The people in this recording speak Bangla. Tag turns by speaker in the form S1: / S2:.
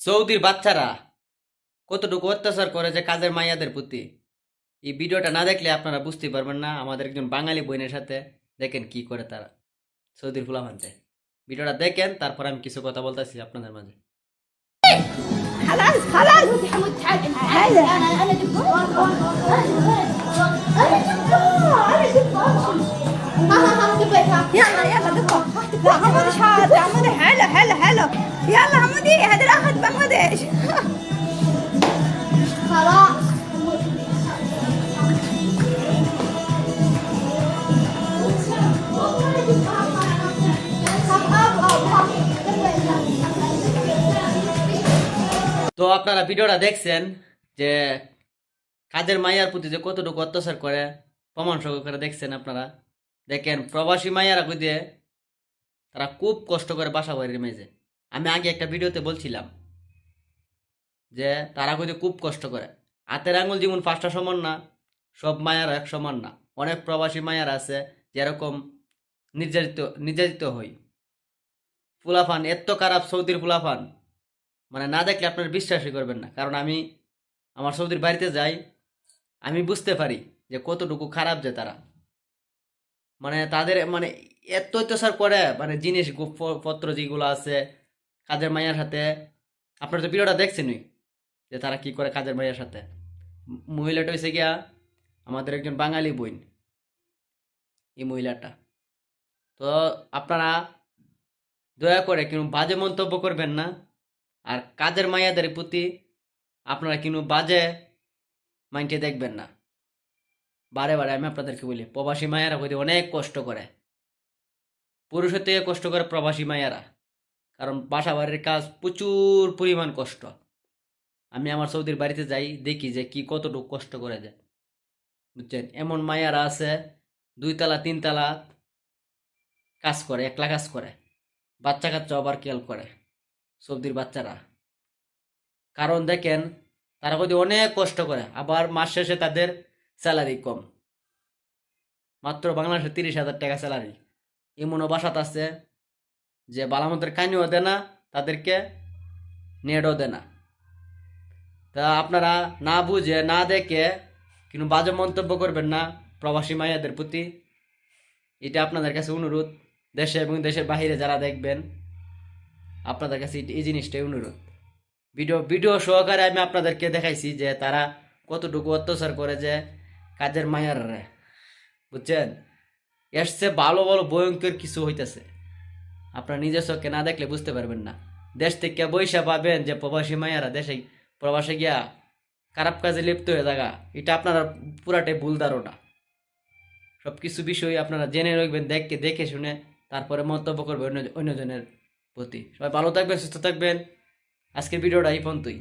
S1: সৌদির বাচ্চারা কতটুকু অত্যাচার করে যে কাজের মাইয়াদের প্রতি এই ভিডিওটা না দেখলে আপনারা বুঝতে পারবেন না আমাদের একজন বাঙালি বোনের সাথে দেখেন কি করে তারা সৌদির ফুলামানতে ভিডিওটা দেখেন তারপর আমি কিছু কথা বলতেছি আপনাদের মাঝে
S2: خلاص خلاص
S3: محمود تعال
S2: هلا.
S3: انا انا جبار انا جبار انا جبار ها ها ها دبيتها
S2: يلا يلا دقوا لا حمودي شاطر حمودي حلو حلو حلو يلا حمودي هذا راحت بحمودي
S3: خلاص
S1: তো আপনারা ভিডিওটা দেখছেন যে কাজের মাইয়ার প্রতি যে কতটুকু অত্যাচার করে প্রমাণ সহকারে দেখছেন আপনারা দেখেন প্রবাসী মাইয়ারা কই দিয়ে তারা খুব কষ্ট করে বাসা বাড়ির মেজে আমি আগে একটা ভিডিওতে বলছিলাম যে, তারা কই খুব কষ্ট করে। হাতের আঙুল যেমন পাঁচটা সমান না, সব মায়ারা এক সমান না। অনেক প্রবাসী মায়ারা আছে যেরকম নির্যাতিত নির্যাতিত হই। ফুলাফান এত খারাপ সৌদির ফুলাফান। মানে না দেখলে আপনার বিশ্বাসই করবেন না। কারণ আমি আমার সৌদির বাড়িতে যাই, আমি বুঝতে পারি যে কতটুকু খারাপ যে তারা। মানে তাদের মানে এত অত্যাচার করে মানে জিনিস পত্র যেগুলো আছে কাজের মাইয়ার সাথে আপনারা তো ভিডিওটা দেখছেনই যে তারা কি করে কাজের মাইয়ার সাথে? মহিলাটা হয়েছে গিয়া আমাদের একজন বাঙালি বোন। এই মহিলাটা। তো আপনারা দয়া করে কিন্তু বাজে মন্তব্য করবেন না। আর কাজের মাইয়াদের প্রতি আপনারা কিন্তু বাজে মাইন্ডে দেখবেন না। বারে বারে আমি আপনাদেরকে বলি, প্রবাসী মায়েরা প্রতি অনেক কষ্ট করে। পুরুষের থেকে কষ্ট করে প্রবাসী মায়েরা, কারণ বাসা বাড়ির কাজ প্রচুর পরিমাণ কষ্ট। আমি আমার সৌদির বাড়িতে যাই, দেখি যে কি কতটুকু কষ্ট করে যায়। বুঝছেন? এমন মায়েরা আছে, দুই দুইতলা তিনতলা কাজ করে, একলা কাজ করে। বাচ্চা কাচ্চা আবার খেয়াল করে সবজির বাচ্চারা। কারণ দেখেন, তারা যদি অনেক কষ্ট করে, আবার মাস শেষে তাদের স্যালারি কম। মাত্র বাংলাদেশে তিরিশ হাজার টাকা স্যালারি এমনও বাসাত আছে যে বালামতের কানিও দেয় না, তাদেরকে নেটও দেয় না। তা আপনারা না বুঝে, না দেখে কিন্তু বাজে মন্তব্য করবেন না প্রবাসী মাইয়াদের প্রতি। এটা আপনাদের কাছে অনুরোধ। দেশে এবং দেশের বাহিরে যারা দেখবেন, আপনাদের কাছে এই- এই জিনিসটাই অনুরোধ। ভিডিও ভিডিও সহকারে আমি আপনাদেরকে দেখাইছি যে তারা কতটুকু অত্যাচার করে যে কাজের মায়ারে বুঝছেন? এসছে ভালো ভালো ভয়ঙ্কর কিছু হইতেছে। আপনারা নিজের চোখে না দেখলে বুঝতে পারবেন না। দেশ থেকে বৈশা পাবেন যে প্রবাসী মায়ারা দেশে প্রবাসে গিয়া খারাপ কাজে লিপ্ত হয়ে থাকা, এটা আপনারা পুরাটাই ভুল ধারণা। সব কিছু বিষয় আপনারা জেনে রাখবেন, দেখে দেখে শুনে তারপরে মন্তব্য করবেন অন্য অন্যজনের প্রতি। সবাই ভালো থাকবেন, সুস্থ থাকবেন। আজকের ভিডিওটা এই পর্যন্তই।